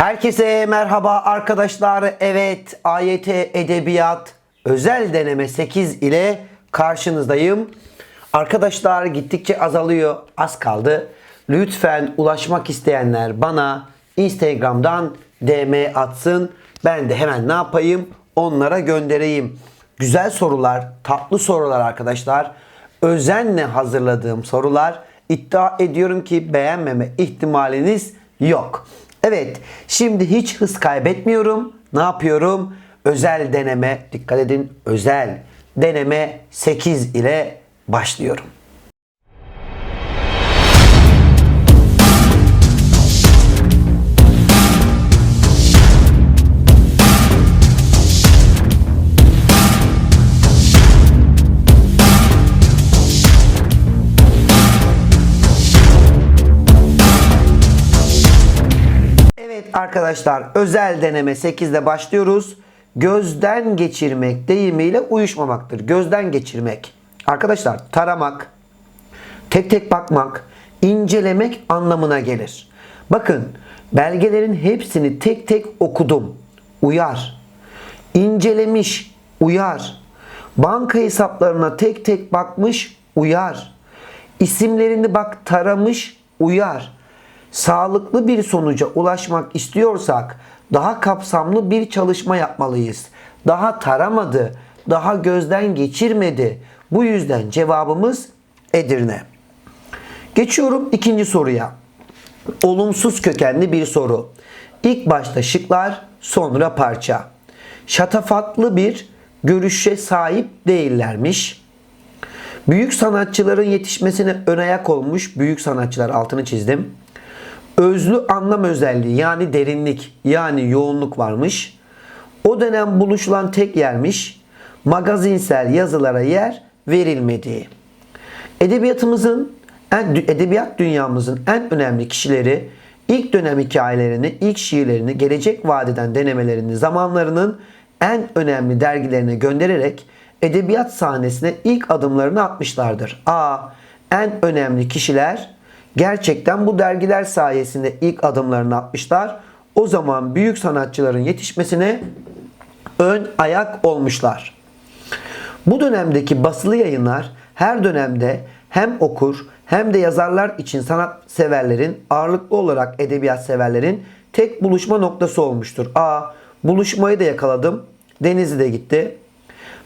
Herkese merhaba arkadaşlar. Evet AYT Edebiyat özel deneme 8 ile karşınızdayım. Arkadaşlar gittikçe azalıyor. Az kaldı. Lütfen ulaşmak isteyenler bana Instagram'dan DM atsın. Ben de hemen ne yapayım? Onlara göndereyim. Güzel sorular, tatlı sorular arkadaşlar. Özenle hazırladığım sorular. İddia ediyorum ki beğenmeme ihtimaliniz yok. Evet, şimdi hiç hız kaybetmiyorum. Ne yapıyorum? Özel deneme, dikkat edin, özel deneme 8 ile başlıyorum. Arkadaşlar özel deneme 8'de başlıyoruz. Gözden geçirmek deyimiyle uyuşmamaktır. Gözden geçirmek. Arkadaşlar taramak, tek tek bakmak, incelemek anlamına gelir. Bakın belgelerin hepsini tek tek okudum. Uyar. İncelemiş, uyar. Banka hesaplarına tek tek bakmış, uyar. İsimlerini bak taramış, uyar. Sağlıklı bir sonuca ulaşmak istiyorsak daha kapsamlı bir çalışma yapmalıyız. Daha taramadı, daha gözden geçirmedi. Bu yüzden cevabımız Edirne. Geçiyorum ikinci soruya. Olumsuz kökenli bir soru. İlk başta şıklar, sonra parça. Şatafatlı bir görüşe sahip değillermiş. Büyük sanatçıların yetişmesine ön ayak olmuş büyük sanatçılar altını çizdim. Özlü anlam özelliği yani derinlik yani yoğunluk varmış. O dönem buluşulan tek yermiş. Magazinsel yazılara yer verilmediği. Edebiyatımızın en, edebiyat dünyamızın en önemli kişileri ilk dönem hikayelerini, ilk şiirlerini, gelecek vadeden denemelerini, zamanlarının en önemli dergilerine göndererek edebiyat sahnesine ilk adımlarını atmışlardır. A. En önemli kişiler gerçekten bu dergiler sayesinde ilk adımlarını atmışlar. O zaman büyük sanatçıların yetişmesine ön ayak olmuşlar. Bu dönemdeki basılı yayınlar her dönemde hem okur hem de yazarlar için sanat severlerin ağırlıklı olarak edebiyat severlerin tek buluşma noktası olmuştur. A. Buluşmayı da yakaladım. Denizli'de gitti.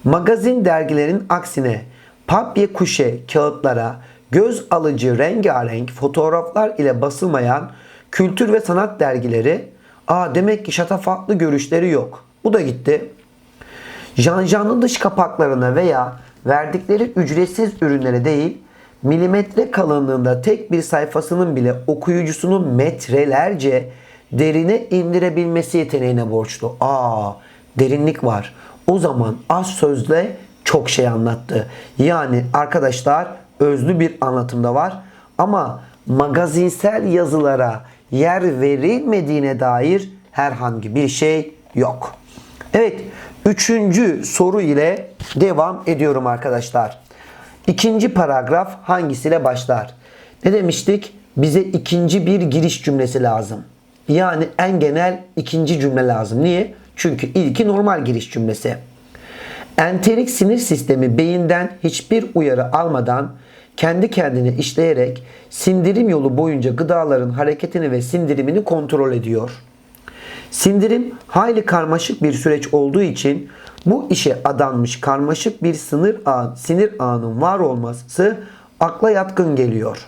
Magazin dergilerin aksine papye kuşe kağıtlara göz alıcı rengarenk fotoğraflar ile basılmayan kültür ve sanat dergileri Aa demek ki şatafatlı görüşleri yok. Bu da gitti. Janjanlı dış kapaklarına veya verdikleri ücretsiz ürünlere değil, milimetre kalınlığında tek bir sayfasının bile okuyucusunu metrelerce derine indirebilmesi yeteneğine borçlu. Aa, derinlik var. O zaman az sözle çok şey anlattı. Yani arkadaşlar özlü bir anlatımda var ama magazinsel yazılara yer verilmediğine dair herhangi bir şey yok. Evet, üçüncü soru ile devam ediyorum arkadaşlar. İkinci paragraf hangisiyle başlar? Ne demiştik? Bize ikinci bir giriş cümlesi lazım. Yani en genel ikinci cümle lazım. Niye? Çünkü ilki normal giriş cümlesi. Enterik sinir sistemi beyinden hiçbir uyarı almadan kendi kendine işleyerek sindirim yolu boyunca gıdaların hareketini ve sindirimini kontrol ediyor. Sindirim hayli karmaşık bir süreç olduğu için bu işe adanmış karmaşık bir sınır ağ, sinir ağının var olması akla yatkın geliyor.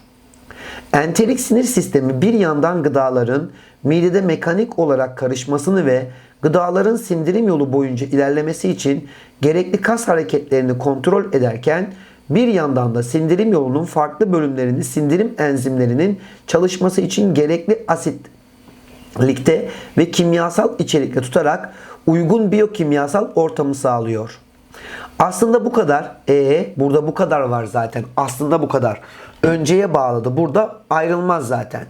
Enterik sinir sistemi bir yandan gıdaların midede mekanik olarak karışmasını ve gıdaların sindirim yolu boyunca ilerlemesi için gerekli kas hareketlerini kontrol ederken bir yandan da sindirim yolunun farklı bölümlerini sindirim enzimlerinin çalışması için gerekli asitlikte ve kimyasal içerikle tutarak uygun biyokimyasal ortamı sağlıyor. Aslında bu kadar. E burada bu kadar var zaten. Aslında bu kadar. Önceye bağladı. Burada ayrılmaz zaten.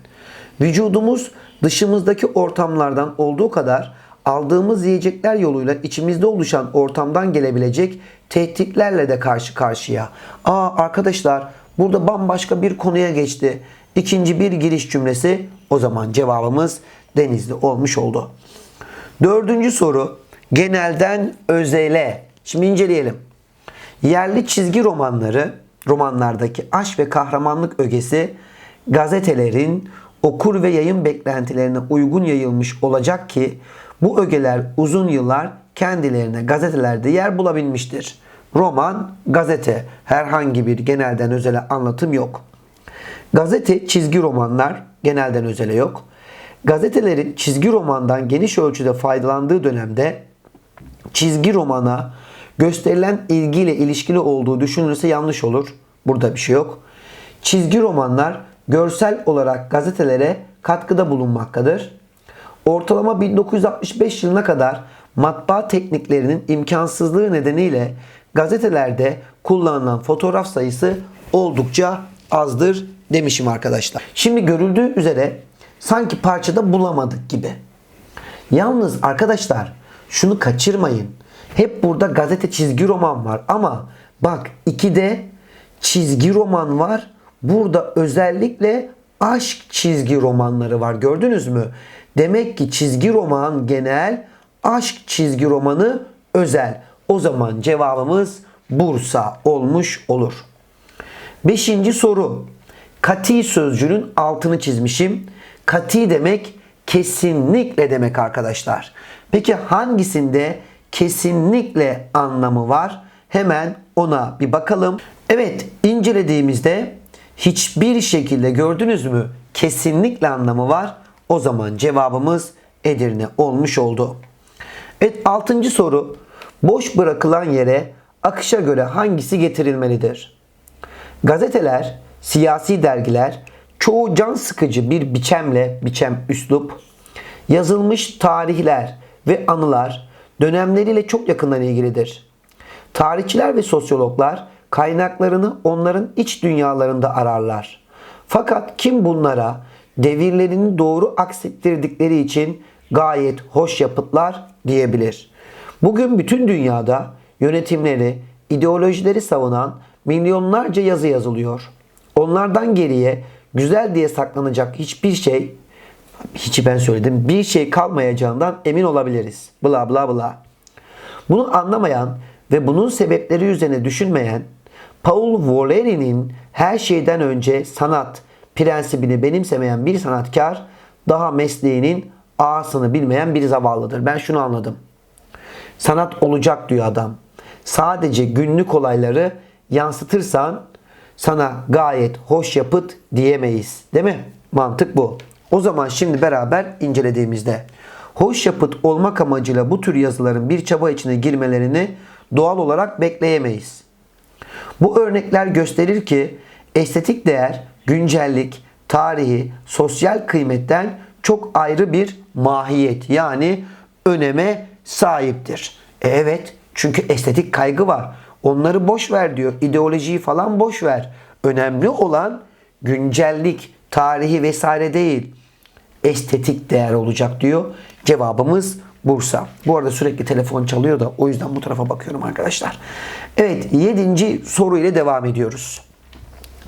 Vücudumuz dışımızdaki ortamlardan olduğu kadar aldığımız yiyecekler yoluyla içimizde oluşan ortamdan gelebilecek tehditlerle de karşı karşıya. Aa arkadaşlar burada bambaşka bir konuya geçti. İkinci bir giriş cümlesi o zaman cevabımız Denizli olmuş oldu. Dördüncü soru genelden özele. Şimdi inceleyelim. Yerli çizgi romanları, romanlardaki aşk ve kahramanlık ögesi gazetelerin okur ve yayın beklentilerine uygun yayılmış olacak ki bu ögeler uzun yıllar kendilerine gazetelerde yer bulabilmiştir. Roman, gazete, herhangi bir genelden özele anlatım yok. Gazete, çizgi romanlar genelden özele yok. Gazetelerin çizgi romandan geniş ölçüde faydalandığı dönemde çizgi romana gösterilen ilgiyle ilişkili olduğu düşünülürse yanlış olur. Burada bir şey yok. Çizgi romanlar görsel olarak gazetelere katkıda bulunmaktadır. Ortalama 1965 yılına kadar matbaa tekniklerinin imkansızlığı nedeniyle gazetelerde kullanılan fotoğraf sayısı oldukça azdır demişim arkadaşlar. Şimdi görüldüğü üzere sanki parçada bulamadık gibi. Yalnız arkadaşlar şunu kaçırmayın. Hep burada gazete çizgi roman var ama bak ikide çizgi roman var. Burada özellikle aşk çizgi romanları var. Gördünüz mü? Demek ki çizgi roman genel, aşk çizgi romanı özel. O zaman cevabımız Bursa olmuş olur. Beşinci soru. Kati sözcüğünün altını çizmişim. Kati demek kesinlikle demek arkadaşlar. Peki hangisinde kesinlikle anlamı var? Hemen ona bir bakalım. Evet incelediğimizde hiçbir şekilde gördünüz mü? Kesinlikle anlamı var. O zaman cevabımız Edirne olmuş oldu. Evet altıncı soru. Boş bırakılan yere akışa göre hangisi getirilmelidir? Gazeteler, siyasi dergiler çoğu can sıkıcı bir biçemle, biçem üslup, yazılmış tarihler ve anılar dönemleriyle çok yakından ilgilidir. Tarihçiler ve sosyologlar kaynaklarını onların iç dünyalarında ararlar. Fakat kim bunlara devirlerini doğru aksettirdikleri için gayet hoş yapıtlar diyebilir. Bugün bütün dünyada yönetimleri, ideolojileri savunan milyonlarca yazı yazılıyor. Onlardan geriye güzel diye saklanacak hiçbir şey, hiç ben söyledim, bir şey kalmayacağından emin olabiliriz. Bla bla bla. Bunu anlamayan ve bunun sebepleri üzerine düşünmeyen Paul Valéry'nin her şeyden önce sanat prensibini benimsemeyen bir sanatkar daha mesleğinin ağasını bilmeyen bir zavallıdır. Ben şunu anladım. Sanat olacak diyor adam. Sadece günlük olayları yansıtırsan sana gayet hoş yapıt diyemeyiz. Değil mi? Mantık bu. O zaman şimdi beraber incelediğimizde hoş yapıt olmak amacıyla bu tür yazıların bir çaba içine girmelerini doğal olarak bekleyemeyiz. Bu örnekler gösterir ki estetik değer, güncellik, tarihi, sosyal kıymetten çok ayrı bir mahiyet yani öneme sahiptir. E evet çünkü estetik kaygı var. Onları boş ver diyor. İdeolojiyi falan boş ver. Önemli olan güncellik, tarihi vesaire değil. Estetik değer olacak diyor. Cevabımız Bursa. Bu arada sürekli telefon çalıyor da o yüzden bu tarafa bakıyorum arkadaşlar. Evet 7. soru ile devam ediyoruz.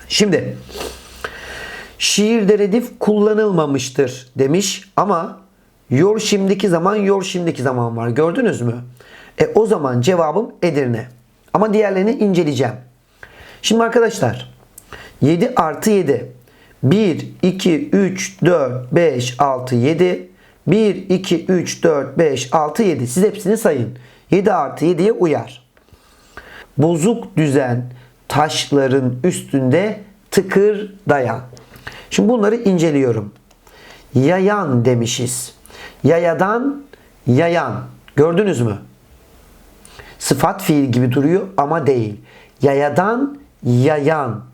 Şimdi şiirde redif kullanılmamıştır demiş ama yor şimdiki zaman yor şimdiki zaman var. Gördünüz mü? E o zaman cevabım Edirne. Ama diğerlerini inceleyeceğim. Şimdi arkadaşlar 7 artı 7 1, 2, 3, 4, 5, 6, 7 1, 2, 3, 4, 5, 6, 7 siz hepsini sayın. 7 artı 7'ye uyar. Bozuk düzen taşların üstünde tıkır dayan. Şimdi bunları inceliyorum. Yayan demişiz. Yayadan yayan. Gördünüz mü? Sıfat fiil gibi duruyor ama değil. Yayadan yayan.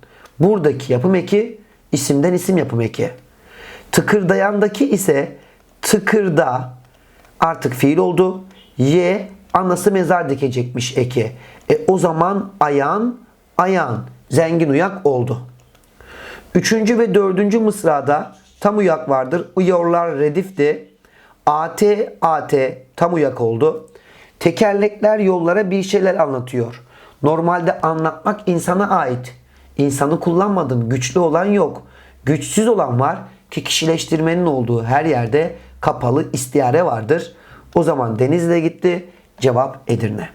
Buradaki yapım eki isimden isim yapım eki. Tıkırdayandaki ise tıkırda artık fiil oldu. Y anası mezar dikecekmiş eki. E o zaman ayan ayan zengin uyak oldu. Üçüncü ve dördüncü mısrada tam uyak vardır. Uyorlar redifti. AT AT tam uyak oldu. Tekerlekler yollara bir şeyler anlatıyor. Normalde anlatmak insana ait. İnsanı kullanmadım. Güçlü olan yok. Güçsüz olan var ki kişileştirmenin olduğu her yerde kapalı istiyare vardır. O zaman Denizli'ye gitti. Cevap Edirne.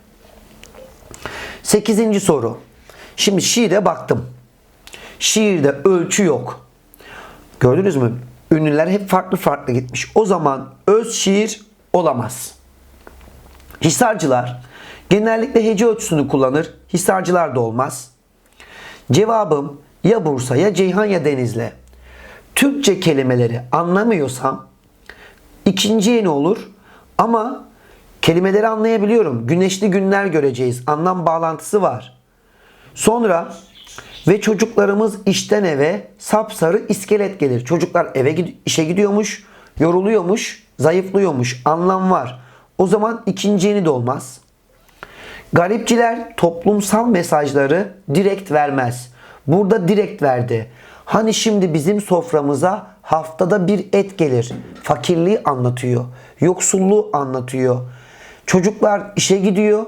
Sekizinci soru. Şimdi şiire baktım. Şiirde ölçü yok. Gördünüz mü? Ünlüler hep farklı farklı gitmiş. O zaman öz şiir olamaz. Hisarcılar genellikle hece ölçüsünü kullanır. Hisarcılar da olmaz. Cevabım ya Bursa ya Ceyhan ya Denizli. Türkçe kelimeleri anlamıyorsam ikinci yeni olur ama kelimeleri anlayabiliyorum. Güneşli günler göreceğiz. Anlam bağlantısı var. Sonra ve çocuklarımız işten eve sapsarı iskelet gelir. Çocuklar eve işe gidiyormuş, yoruluyormuş, zayıflıyormuş. Anlam var. O zaman ikinci yeni de olmaz. Garipçiler toplumsal mesajları direkt vermez. Burada direkt verdi. Hani şimdi bizim soframıza haftada bir et gelir. Fakirliği anlatıyor. Yoksulluğu anlatıyor. Çocuklar işe gidiyor.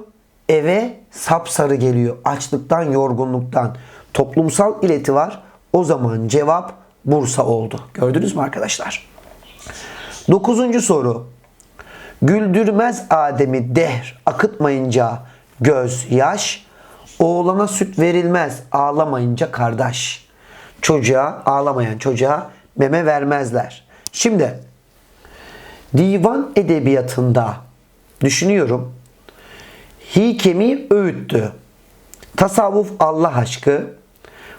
Eve sapsarı geliyor. Açlıktan, yorgunluktan. Toplumsal ileti var. O zaman cevap Bursa oldu. Gördünüz mü arkadaşlar? Dokuzuncu soru. Güldürmez Adem'i dehr akıtmayınca göz yaş. Oğlana süt verilmez ağlamayınca kardeş. Çocuğa ağlamayan çocuğa meme vermezler. Şimdi divan edebiyatında düşünüyorum. Hikemi öğüttü. Tasavvuf Allah aşkı.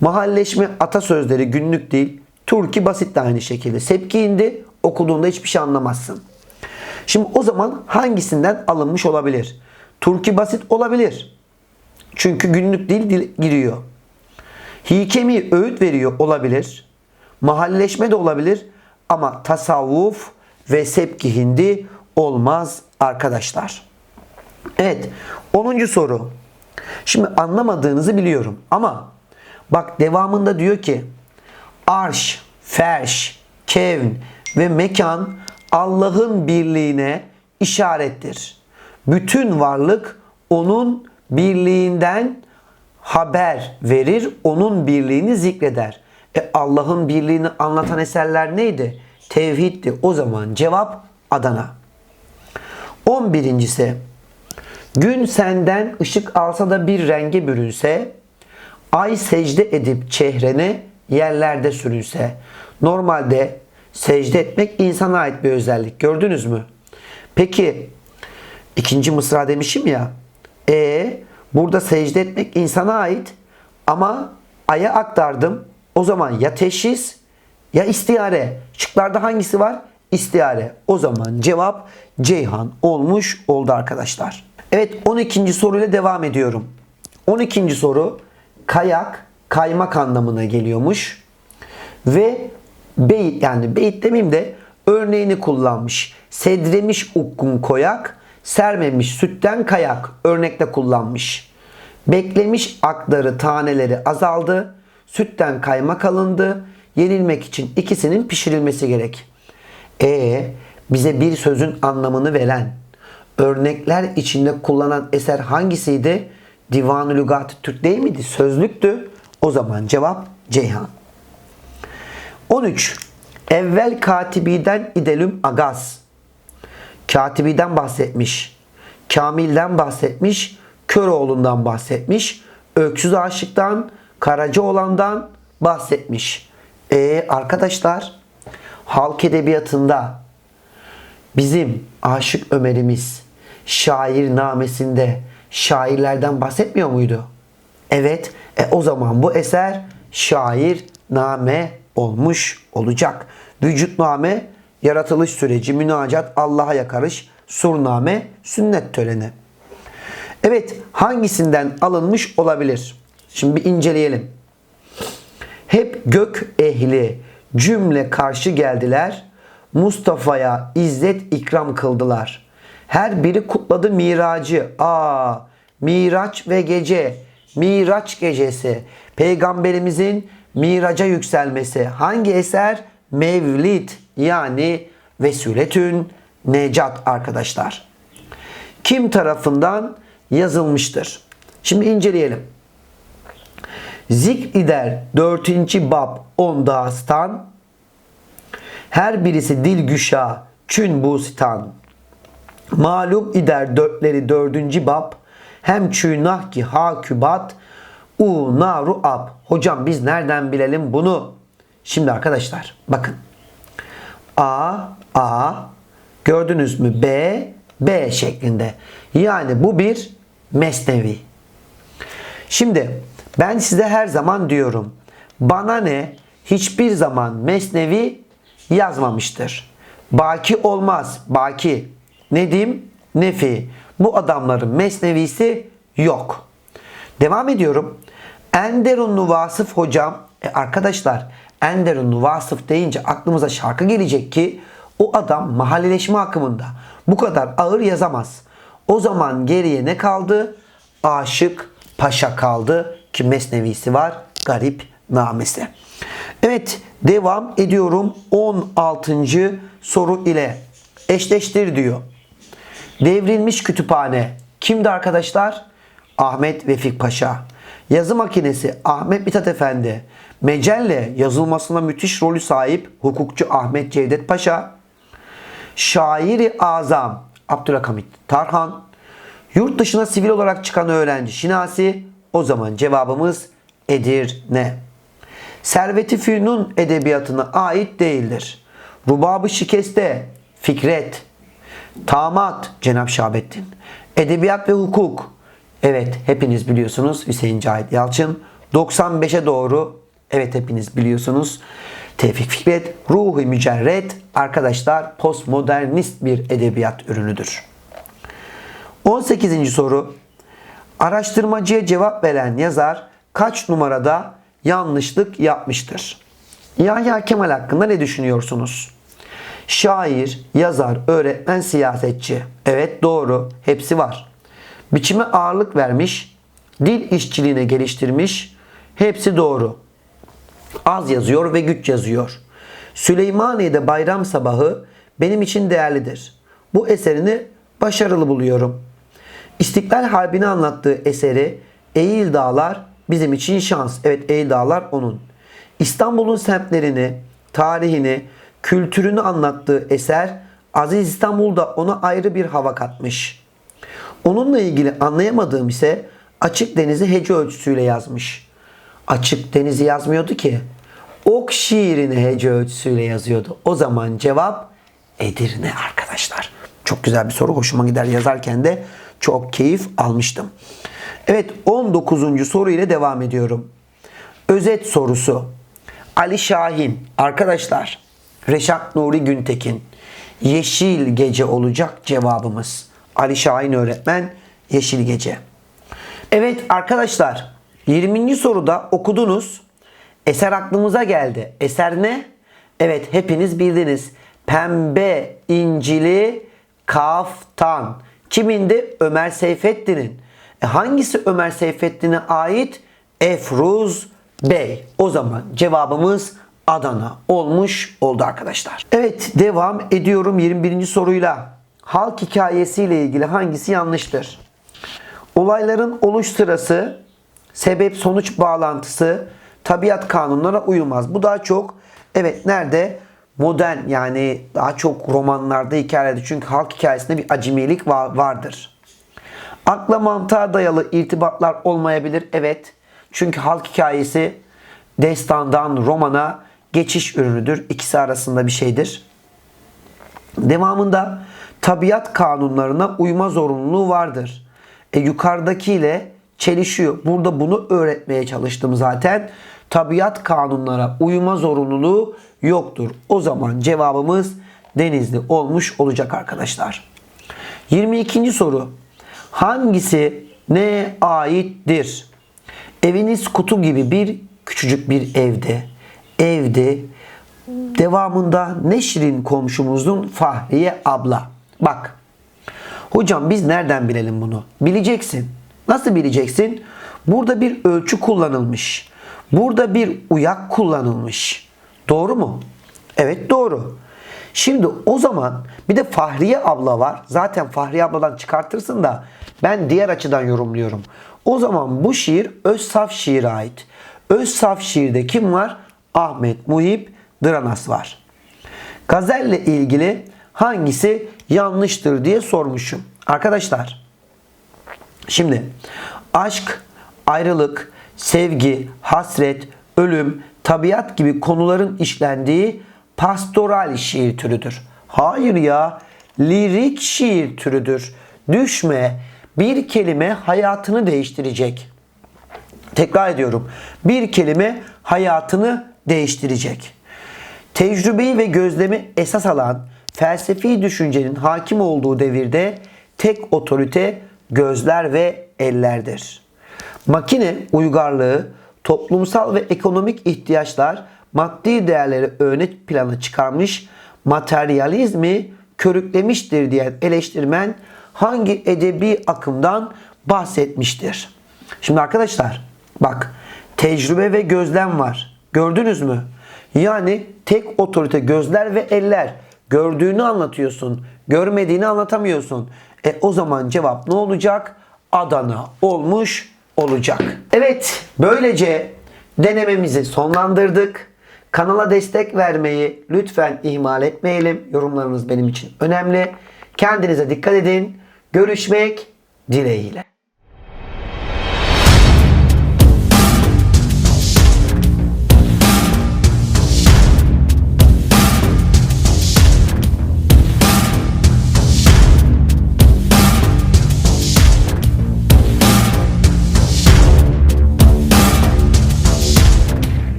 Mahalleşme atasözleri günlük değil. Türki basit de aynı şekilde. Sepki indi. Okuduğunda hiçbir şey anlamazsın. Şimdi o zaman hangisinden alınmış olabilir? Türki basit olabilir. Çünkü günlük dil, dil giriyor. Hikemi öğüt veriyor olabilir. Mahalleşme de olabilir. Ama tasavvuf ve sepki hindi olmaz arkadaşlar. Evet 10. soru. Şimdi anlamadığınızı biliyorum ama bak devamında diyor ki arş, ferş, kevn ve mekan Allah'ın birliğine işarettir. Bütün varlık onun birliğinden haber verir, onun birliğini zikreder. E Allah'ın birliğini anlatan eserler neydi? Tevhiddi. O zaman cevap Adana. 11.si Gün senden ışık alsa da bir renge bürünse, ay secde edip çehrene yerlerde sürünse. Normalde secde etmek insana ait bir özellik. Gördünüz mü? Peki ikinci mısra demişim ya. E burada secde etmek insana ait ama aya aktardım. O zaman ya teşhis ya istiyare. Şıklarda hangisi var? İstiyare. O zaman cevap Ceyhan olmuş oldu arkadaşlar. Evet 12. soruyla devam ediyorum. 12. soru kayak kaymak anlamına geliyormuş. Ve beyit yani beyit demeyeyim de örneğini kullanmış. Sedremiş ukkun koyak, sermemiş sütten kayak örnekte kullanmış. Beklemiş akları taneleri azaldı, sütten kaymak alındı. Yenilmek için ikisinin pişirilmesi gerek. E bize bir sözün anlamını veren, örnekler içinde kullanan eser hangisiydi? Divan-ı Türk değil miydi? Sözlüktü. O zaman cevap Ceyhan. 13. Evvel katibiden idelüm agaz. Katibiden bahsetmiş. Kamil'den bahsetmiş. Köroğlu'ndan bahsetmiş. Öksüz Aşık'tan, Karacaoğlan'dan bahsetmiş. E arkadaşlar halk edebiyatında bizim Aşık Ömer'imiz şair namesinde şairlerden bahsetmiyor muydu? Evet. E o zaman bu eser şair name olmuş olacak. Vücutname yaratılış süreci, münacat, Allah'a yakarış, surname, sünnet töreni. Evet, hangisinden alınmış olabilir? Şimdi bir inceleyelim. Hep gök ehli cümle karşı geldiler. Mustafa'ya izzet ikram kıldılar. Her biri kutladı miracı. Aa, miraç ve gece. Miraç gecesi. Peygamberimizin miraca yükselmesi. Hangi eser? Mevlid yani Vesületün Necat arkadaşlar. Kim tarafından yazılmıştır? Şimdi inceleyelim. Zikrider 4. bab 10 dastan her birisi dil güşa çün bustan. Malum ider dörtleri dördüncü bab. Hem çünah ki hakübat. U naru ab. Hocam biz nereden bilelim bunu? Şimdi arkadaşlar bakın. A, A, gördünüz mü? B, B şeklinde. Yani bu bir mesnevi. Şimdi ben size her zaman diyorum. Bana ne hiçbir zaman mesnevi yazmamıştır. Baki olmaz. Baki. Ne diyeyim? Nefi. Bu adamların mesnevisi yok. Devam ediyorum. Enderunlu Vasıf hocam. E arkadaşlar Enderunlu Vasıf deyince aklımıza şarkı gelecek ki o adam mahalleleşme akımında bu kadar ağır yazamaz. O zaman geriye ne kaldı? Aşık Paşa kaldı ki mesnevisi var. Garip namesi. Evet devam ediyorum 16. soru ile eşleştir diyor. Devrilmiş kütüphane. Kimdi arkadaşlar? Ahmet Vefik Paşa. Yazı makinesi Ahmet Mithat Efendi. Mecelle yazılmasına müthiş rolü sahip hukukçu Ahmet Cevdet Paşa. Şairi Azam Abdülhamit Tarhan. Yurt dışına sivil olarak çıkan öğrenci Şinasi. O zaman cevabımız Edirne. Servet-i Fünun edebiyatına ait değildir. Rubabı Şikeste Fikret. Tamat Cenab Şahabettin. Edebiyat ve hukuk. Evet hepiniz biliyorsunuz Hüseyin Cahit Yalçın. 95'e doğru evet hepiniz biliyorsunuz. Tevfik Fikret, Ruhu Mücerret arkadaşlar postmodernist bir edebiyat ürünüdür. 18. soru. Araştırmacıya cevap veren yazar kaç numarada yanlışlık yapmıştır? Yahya Kemal hakkında ne düşünüyorsunuz? Şair, yazar, öğretmen, siyasetçi. Evet doğru. Hepsi var. Biçime ağırlık vermiş, dil işçiliğine geliştirmiş. Hepsi doğru. Az yazıyor ve güç yazıyor. Süleymaniye'de bayram sabahı benim için değerlidir. Bu eserini başarılı buluyorum. İstiklal Harbi'ni anlattığı eseri Eğil Dağlar bizim için şans. Evet Eğil Dağlar onun. İstanbul'un semtlerini, tarihini, kültürünü anlattığı eser Aziz İstanbul'da ona ayrı bir hava katmış. Onunla ilgili anlayamadığım ise Açık Deniz'i hece ölçüsüyle yazmış. Açık Deniz'i yazmıyordu ki. Ok şiirini hece ölçüsüyle yazıyordu. O zaman cevap Edirne arkadaşlar. Çok güzel bir soru. Hoşuma gider yazarken de çok keyif almıştım. Evet 19. soru ile devam ediyorum. Özet sorusu. Ali Şahin. Arkadaşlar Reşat Nuri Güntekin. Yeşil Gece olacak cevabımız. Ali Şahin öğretmen Yeşil Gece. Evet arkadaşlar 20. soruda okudunuz. Eser aklımıza geldi. Eser ne? Evet hepiniz bildiniz. Pembe incili kaftan. Kimindi? Ömer Seyfettin'in. E hangisi Ömer Seyfettin'e ait? Efruz Bey. O zaman cevabımız Adana olmuş oldu arkadaşlar. Evet devam ediyorum 21. soruyla. Halk hikayesiyle ilgili hangisi yanlıştır? Olayların oluş sırası, sebep sonuç bağlantısı, tabiat kanunlara uyulmaz. Bu daha çok evet nerede? Modern yani daha çok romanlarda hikayelerde çünkü halk hikayesinde bir acemilik va- vardır. Akla mantığa dayalı irtibatlar olmayabilir. Evet. Çünkü halk hikayesi destandan romana geçiş ürünüdür. İkisi arasında bir şeydir. Devamında tabiat kanunlarına uyma zorunluluğu vardır. E, yukarıdakiyle çelişiyor. Burada bunu öğretmeye çalıştım zaten. Tabiat kanunlara uyma zorunluluğu yoktur. O zaman cevabımız Denizli olmuş olacak arkadaşlar. 22. soru. Hangisi neye aittir? Eviniz kutu gibi bir küçücük bir evde. Evde devamında Neşrin komşumuzun Fahriye abla. Bak. Hocam biz nereden bilelim bunu? Bileceksin. Nasıl bileceksin? Burada bir ölçü kullanılmış. Burada bir uyak kullanılmış. Doğru mu? Evet doğru. Şimdi o zaman bir de Fahriye abla var. Zaten Fahriye abladan çıkartırsın da ben diğer açıdan yorumluyorum. O zaman bu şiir Özsaf şiire ait. Özsaf şiirde kim var? Ahmet Muhip Dıranas var. Gazelle ilgili hangisi yanlıştır diye sormuşum. Arkadaşlar Şimdi aşk, ayrılık, sevgi, hasret, ölüm, tabiat gibi konuların işlendiği pastoral şiir türüdür. Hayır ya, lirik şiir türüdür. Düşme, bir kelime hayatını değiştirecek. Tekrar ediyorum. Bir kelime hayatını değiştirecek. Tecrübeyi ve gözlemi esas alan felsefi düşüncenin hakim olduğu devirde tek otorite gözler ve ellerdir. Makine uygarlığı, toplumsal ve ekonomik ihtiyaçlar maddi değerleri öne plana çıkarmış, materyalizmi körüklemiştir diyen eleştirmen hangi edebi akımdan bahsetmiştir? Şimdi arkadaşlar bak tecrübe ve gözlem var. Gördünüz mü? Yani tek otorite gözler ve eller. Gördüğünü anlatıyorsun. Görmediğini anlatamıyorsun. E o zaman cevap ne olacak? Adana olmuş olacak. Evet böylece denememizi sonlandırdık. Kanala destek vermeyi lütfen ihmal etmeyelim. Yorumlarınız benim için önemli. Kendinize dikkat edin. Görüşmek dileğiyle.